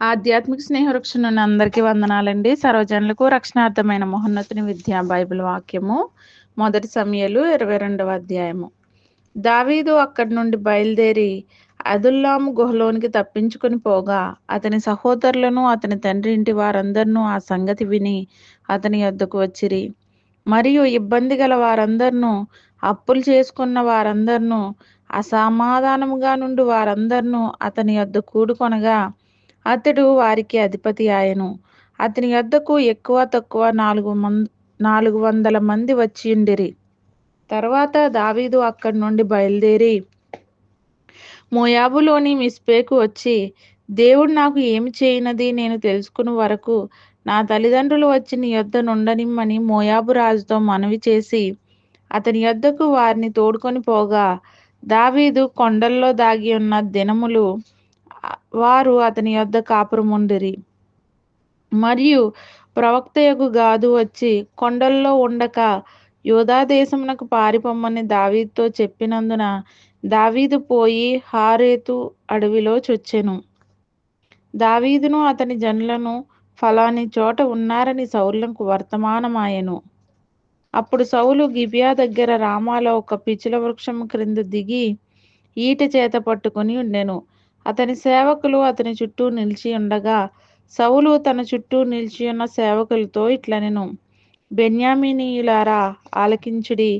ఆధ్యాత్మిక స్నేహవృక్షం నుండి అందరికీ వందనాలండి. సర్వజనులకు రక్షణార్థమైన మహోన్నతుని విద్యా బైబిల్ వాక్యము మొదటి సమయలు ఇరవై రెండవ అధ్యాయము. దావీదు అక్కడి నుండి బయలుదేరి అదుల్లాము గుహలోనికి తప్పించుకుని పోగా అతని సహోదరులను అతని తండ్రి ఇంటి వారందరినూ ఆ సంగతి విని అతని యొద్దకు వచ్చిరి. మరియు ఇబ్బంది గల వారందరినూ అప్పులు చేసుకున్న వారందరినూ అసమాధానముగా నుండి వారందరినూ అతని యొద్ద కూడుకొనగా అతడు వారికి అధిపతి ఆయను. అతని యొద్దకు ఎక్కువ తక్కువ నాలుగు మంది నాలుగు వందల మంది వచ్చిండిరి తర్వాత దావీదు అక్కడి నుండి బయలుదేరి మోయాబులోని మిస్పేకు వచ్చి దేవుడు నాకు ఏమి చేయనది నేను తెలుసుకుని వరకు నా తల్లిదండ్రులు వచ్చి నీ యొద్ద నుండనిమ్మని మోయాబు రాజుతో మనవి చేసి అతని యొద్దకు వారిని తోడుకొని పోగా దావీదు కొండల్లో దాగి ఉన్న దినములు వారు అతని యొద్ద కాపురముండిరి. మరియు ప్రవక్తయగు గాదు వచ్చి కొండల్లో ఉండక యోధాదేశమునకు పారిపోమ్మని దావీదుతో చెప్పినందున దావీదు పోయి హారేతు అడవిలో చొచ్చెను. దావీదును అతని జనులను ఫలాని చోట ఉన్నారని సౌలులకు వర్తమానమాయెను. అప్పుడు సౌలు గిబియా దగ్గర రామాలో ఒక పిచ్చుల వృక్షం క్రింద దిగి ఈట చేత పట్టుకుని ఉండెను. అతని సేవకులు అతని చుట్టూ నిలిచి ఉండగా సౌలు తన చుట్టూ నిలిచి ఉన్న సేవకులతో ఇట్లనెను బెన్యామినీయులారా ఆలకించుడి.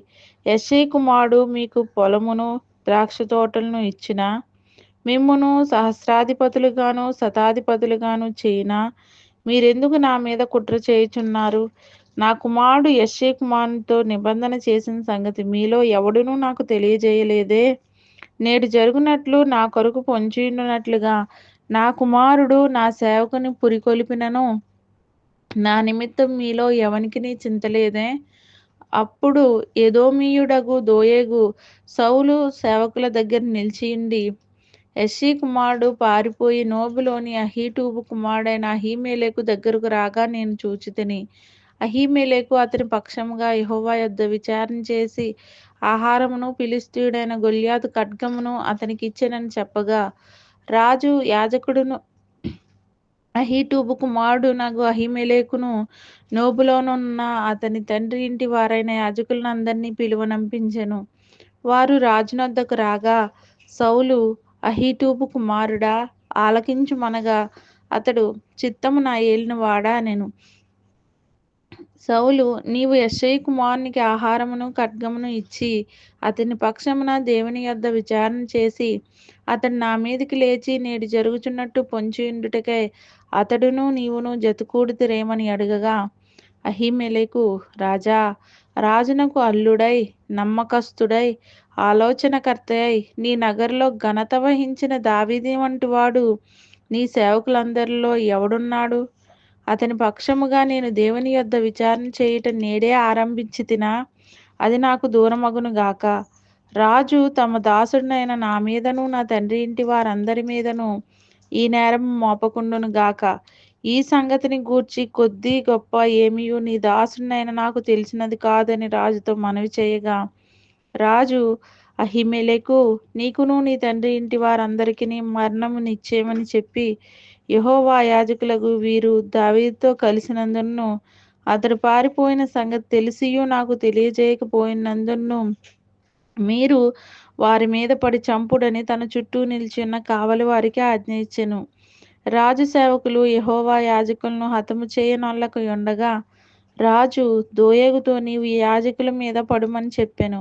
యశీ కుమారుడు మీకు పొలమును ద్రాక్ష తోటలను ఇచ్చిన మిమ్మును సహస్రాధిపతులుగాను శతాధిపతులుగాను చేయినా మీరెందుకు నా మీద కుట్ర చేయుచున్నారు? నా కుమారుడు యశ్షే కుమారునితో నిబంధన చేసిన సంగతి మీలో ఎవడునూ నాకు తెలియజేయలేదే. నేడు జరుగునట్లు నా కొరకు పొంచినట్లుగా నా కుమారుడు నా సేవకుని పురికొలిపినను. నా నిమిత్తం మీలో ఎవనికి చింతలేదే అప్పుడు ఎదోమీయుడగు దోయేగు సౌలు సేవకుల దగ్గర నిలిచియుండి ఎస్సీ కుమారుడు పారిపోయి నోబులోని అహీటూబు కుమారుడైన అహీమేలేకు దగ్గరకు రాగా నేను చూచితిని. అహీమేలేకు అతని పక్షముగా యహోవా యొద్ద విచారణ చేసి ఆహారమును పిలిస్తీయుడైన గొల్యాతు ఖడ్గమును అతనికి ఇచ్చానని చెప్పగా రాజు యాజకుడును అహీటూబు కుమారుడు నాకు అహిమేలేకును నోబులోనున్న అతని తండ్రి ఇంటి వారైన యాజకులను అందరినీ పిలువనంపించెను. వారు రాజునొద్దకు రాగా సౌలు అహీటూబు కుమారుడా ఆలకించుమనగా అతడు చిత్తము నా ఏలిన వాడా నేను సౌలు నీవు యశ్ఐ కుమారునికి ఆహారమును ఖడ్గమును ఇచ్చి అతని పక్షమున దేవుని యొద్ద విచారణ చేసి అతడు నా మీదకి లేచి నేడు జరుగుచున్నట్టు పొంచియుండుటకై అతడును నీవును జతకూడుతురేమని అడగగా అహిమెలకు రాజా రాజునకు అల్లుడై నమ్మకస్తుడై ఆలోచనకర్తయై నీ నగరులో ఘనత వహించిన దావీది వంటి వాడు నీ సేవకులందరిలో ఎవడున్నాడు? అతని పక్షముగా నేను దేవుని యొద్ద విచారణ చేయుట నేడే ఆరంభించి తినా అది నాకు దూరమగును గాక. రాజు తమ దాసుడినైన నా మీదను నా తండ్రి ఇంటి వారందరి మీదను ఈ నేరం మోపకుండును గాక. ఈ సంగతిని గూర్చి కొద్ది గొప్ప ఏమియు నీ దాసుడినైన నాకు తెలిసినది కాదని రాజుతో మనవి చేయగా రాజు అహిమెలకు నీకును నీ తండ్రి ఇంటి వారందరికీ మరణము నిశ్చయమని చెప్పి యహోవా యాజకులకు వీరు దావీదుతో కలిసినందును అతడు పారిపోయిన సంగతి తెలిసియు నాకు తెలియజేయకపోయినందును మీరు వారి మీద పడి చంపుడని తన చుట్టూ నిలిచిన కావలి వారికి ఆజ్ఞ ఇచ్చెను. రాజు సేవకులు యహోవా యాజకులను హతము చేయనొల్లకు ఉండగా రాజు దోయగుతో నీవు ఈ యాజకుల మీద పడుమని చెప్పాను.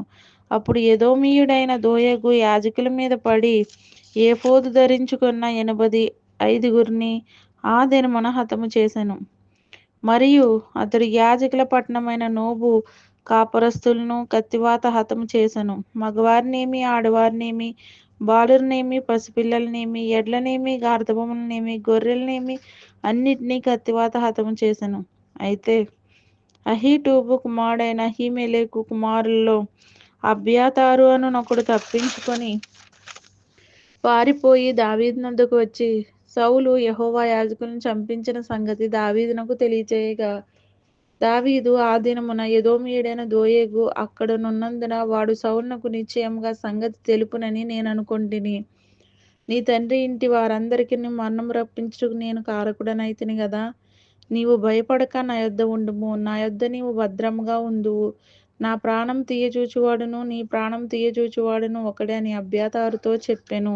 అప్పుడు ఎదోమీయుడైన దోయగు యాజకుల మీద పడి ఏఫోదు ధరించుకున్న ఎనభది ఐదుగురిని ఆ దినమున హతము చేశాను మరియు అతడు యాజకుల పట్టణమైన నోబు కాపురస్తులను కత్తివాత హతము చేశాను మగవారినేమి ఆడవారినేమి బాలురనేమి పసిపిల్లలనేమి ఎడ్లనేమి గార్ధబొమ్మలనేమి గొర్రెలనేమి అన్నిటినీ కత్తివాత హతము చేశాను అయితే అహీటూబు కుమారుడైన అహీమెలేకు కుమారుల్లో అభ్యాతారు అను ఒకడు తప్పించుకొని పారిపోయి దావీదునొద్దకు వచ్చి సౌలు యహోవా యాజకులను చంపించిన సంగతి దావీదునకు తెలియచేయగా దావీదు ఆ దినమున ఎదోమీయుడైన దోయేగు అక్కడనున్నందున వాడు సౌలునకు నిశ్చయముగా సంగతి తెలుపునని నేను అనుకొంటిని. నీ తండ్రి ఇంటి వారందరికీ మరణం రప్పించుటకు నేను కారకుడనైతిని కదా నీవు భయపడక నా యొద్ద ఉండుము. నా యొద్ద నీవు భద్రముగా ఉందువు నా ప్రాణం తీయచూచువాడును. నీ ప్రాణం తీయచూచువాడును. ఒకడే అని అభ్యాతారుతో చెప్పాను.